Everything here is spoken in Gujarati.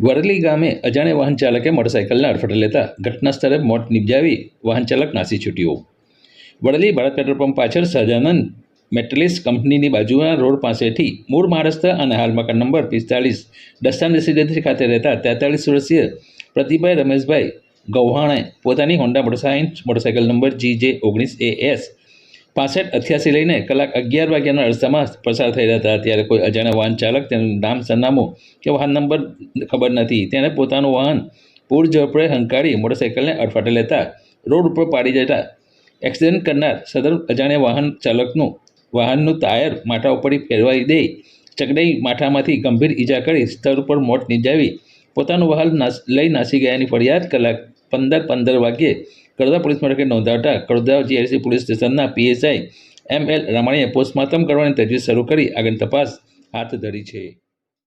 વરલી ગામે અજાણ્યા વાહન ચાલકે મોટરસાઇકલને અડફટે લેતા ઘટના સ્થળે મોત નિપજાવી વાહન ચાલક નાસી છૂટ્યો. વડલી ભારત પેટ્રોલ પંપ પાછળ સહજાનંદ મેટલિસ કંપનીની બાજુના રોડ પાસેથી મૂળ મહારાષ્ટ્ર અને હાલ મકાન નંબર પિસ્તાલીસ ડસ્તાન રેસિડેન્સી ખાતે રહેતા તેતાલીસ વર્ષીય પ્રતિભાઈ રમેશભાઈ ગૌહાણે પોતાની Honda motorcycle motorcycle number G J ઓગણીસ એ એસ પાસઠ અઠ્યાસી લઈને કલાક અગિયાર વાગ્યાના અરસામાં પસાર થઈ રહ્યા હતા. ત્યારે કોઈ અજાણ્યા વાહન ચાલક તેનું નામ, સરનામું કે વાહન નંબર ખબર નથી. તેણે પોતાનું વાહન પૂર ઝડપે હંકારી મોટરસાઇકલને અડફાટે લેતા રોડ ઉપર પાડી જતા એક્સિડન્ટ કરનાર સદર અજાણ્યા વાહન ચાલકનું વાહનનું ટાયર માથા ઉપર ફેરવાઈ દઈ ચકડાઈ માથામાંથી ગંભીર ઈજા કરી સ્થળ ઉપર મોત નિજાવી પોતાનું વાહન લઈ નાસી ગયાની ફરિયાદ કલાક પંદર પંદર વાગ્યે કડોદા પોલીસ મથકે નોંધાવતા કડોદા જીઆઈસી પોલીસ સ્ટેશનના પીએસઆઈ એમ એલ રમાણીએ પોસ્ટમોર્ટમ કરવાની તજવીજ શરૂ કરી. આગળ તપાસ હાથ ધરી છે.